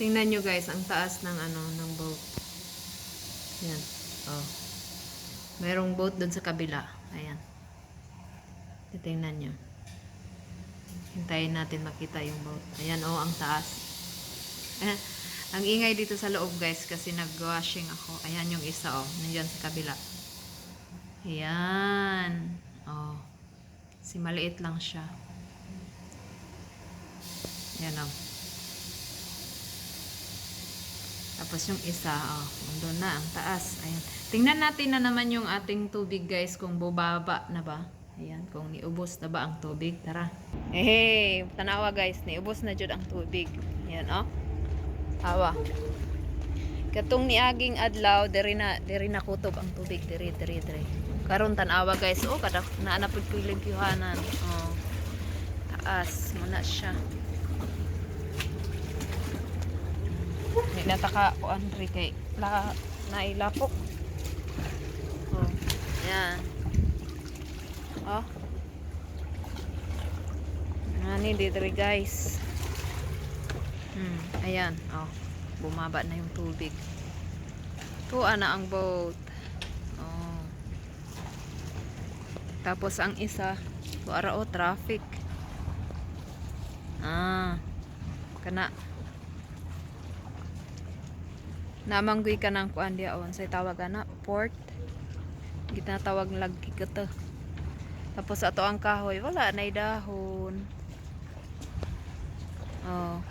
Tingnan nyo guys, ang taas ng ano, ng boat. Yan. Oh. Merong boat doon sa kabila. Ayan. Titingnan nyo. Hintayin natin makita yung boat. Ayan, oh, ang taas. Ang ingay dito sa loob guys kasi nag-washing ako. Ayan yung isa, oh. Nandiyan sa kabila. Ayan. Oh. Si maliit lang siya. Ayan, oh. Tapos yung isa, oh, nandun na, ang taas. Ayan. Tingnan natin na naman yung ating tubig, guys, kung bubaba na ba. Ayan, kung niubos na ba ang tubig. Tara. Hey, tanawa, guys. Niubos na jud ang tubig. Ayan, oh. Awa. Katong niaging adlaw, diri na, diri na kutob ang tubig. Diri, diri, diri. Karon tanawa, guys. Oh, kada naanapod ko yung ligyuhanan. Oh. Taas. Muna siya. Hindi nataka ko Andre kay la nailapok. Oh. Yan. Oh. Nani dito guys. Hmm, ayan. Oh. Bumaba na yung tubig. Tuwa na ang boat. Oh. Tapos ang isa, tuara o traffic. Ah. Kana namanggoy ka ng kuan dia on say tawag ana port? Gitatawag lagi ka to. Tapos ato ang kahoy wala na dahon. Oh